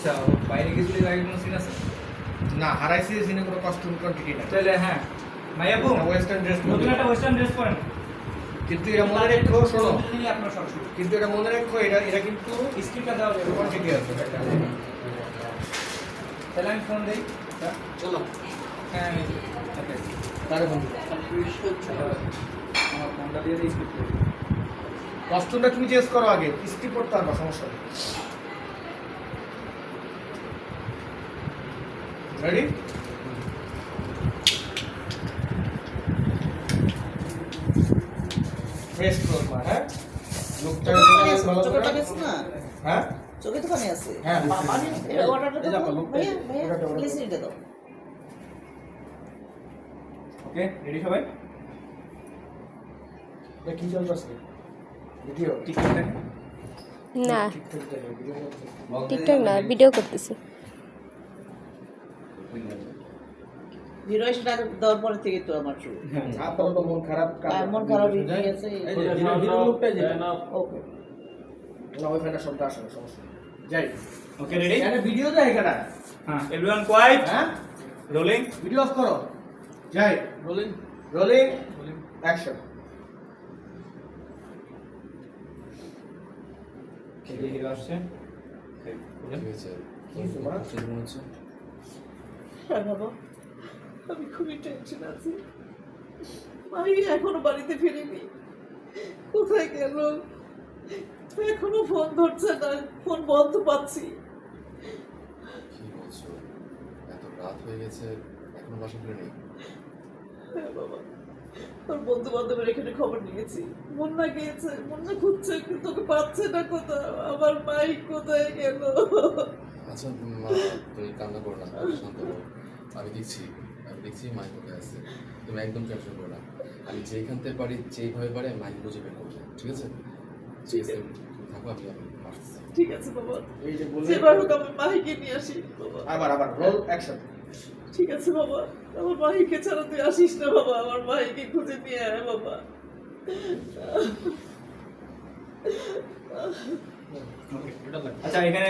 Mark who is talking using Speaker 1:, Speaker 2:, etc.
Speaker 1: আচ্ছা বাইরে গেছিলি আগে কোনো সিন আছে?
Speaker 2: না হারাইছি সিনে কোনো কস্টিউম কোয়ান্টিটি না
Speaker 1: তাহলে হ্যাঁ মাইয়াবু
Speaker 2: ওয়েস্টার্ন ড্রেস
Speaker 1: নতুন একটা ওয়েস্টার্ন ড্রেস পরেন।
Speaker 2: কিন্তু এটা মনে রেখো শোনো।
Speaker 1: আপনার সব
Speaker 2: কিন্তু এটা মনে রেখো এটা এটা কিন্তু
Speaker 1: স্ক্রিপ্টটা দেওয়া যাবে।
Speaker 2: কোয়ান্টিটি আছে
Speaker 1: তাহলে আমি ফোন দিই।
Speaker 2: চলো।
Speaker 1: হ্যাঁ আমার ফোনটা দিয়ে দিই
Speaker 2: কস্টিউমটা তুমি চেঞ্জ করো আগে ইস্ত্রি পড়তে পারবা সমস্যা রেডি ফ্রেশ করবা হ্যাঁ? লুকটা ভালো
Speaker 3: চোখে
Speaker 2: করে। হ্যাঁ?
Speaker 3: চোখে তো পানি আছে।
Speaker 2: হ্যাঁ,
Speaker 3: পানি
Speaker 2: এই
Speaker 3: দাও ভাইয়া ভাইয়া দাও।
Speaker 1: ওকে রেডি সবাই?
Speaker 2: এটা কি চলতেছে ভিডিও
Speaker 1: টিকটক
Speaker 4: না।
Speaker 2: ঠিকঠাক
Speaker 4: টিকটক না ভিডিও করতেছি
Speaker 3: হিরো এসে দেওয়ার পরে থেকে তো আমার শুরু
Speaker 2: আপাতত মন খারাপ
Speaker 3: মন হয়ে গেছে
Speaker 2: হিরো-।
Speaker 3: ওকে
Speaker 2: না ওইখানে শব্দ আসে না সমস্যা যাই
Speaker 1: ওকে রেডি
Speaker 2: এখানে ভিডিও যায় এখানে
Speaker 1: হ্যাঁ এভরিওয়ান কোয়াইট
Speaker 2: হ্যাঁ
Speaker 1: রোলিং
Speaker 2: ভিডিও অফ করো যাই রোলিং রোলিং অ্যাকশন
Speaker 1: কে হিরো আসছে
Speaker 2: কি তোমার
Speaker 3: হ্যাঁ বাবা আমি খুবই টেনশন আছি। মাই এখনও বাড়িতে ফিরেনি। কোথায় গেল? এখনও ফোন ধরছে না। ফোন বন্ধ পাচ্ছি।
Speaker 5: কি বলছো? এত রাত হয়ে গেছে এখনও বাসা ফিরে নেই
Speaker 3: হ্যাঁ বাবা তোর বন্ধু বান্ধবের এখানে খবর নিয়েছি। মুন্না গিয়েছে মুন্না খুঁজছে কিন্তু ওকে পাচ্ছে না কোথাও। আমার মাই কোথায় গেল?
Speaker 5: আচ্ছা মা তুমি কান্না করো না শান্ত আমি দেখছি। আমি দেখছি মাই কোথায় আছে তুমি একদম টেনশন করো না। আমি যেইখান থেকে পারি যেইভাবে পারি মাইকে খুঁজে বের করব। ঠিক আছে? ঠিক আছে। থাকো আমি আমি
Speaker 3: ঠিক আছে বাবা।
Speaker 2: এই যে বলে
Speaker 3: যেবার হোক আমি মাহিকে নিয়ে আসি
Speaker 2: আবার আবার রোল অ্যাকশন
Speaker 3: ঠিক আছে বাবা। আমার মাহিকে ছাড়া তুই আসিস না বাবা। আমার মাহিকে খুঁজে নিয়ে আয় বাবা।
Speaker 1: আচ্ছা এখানে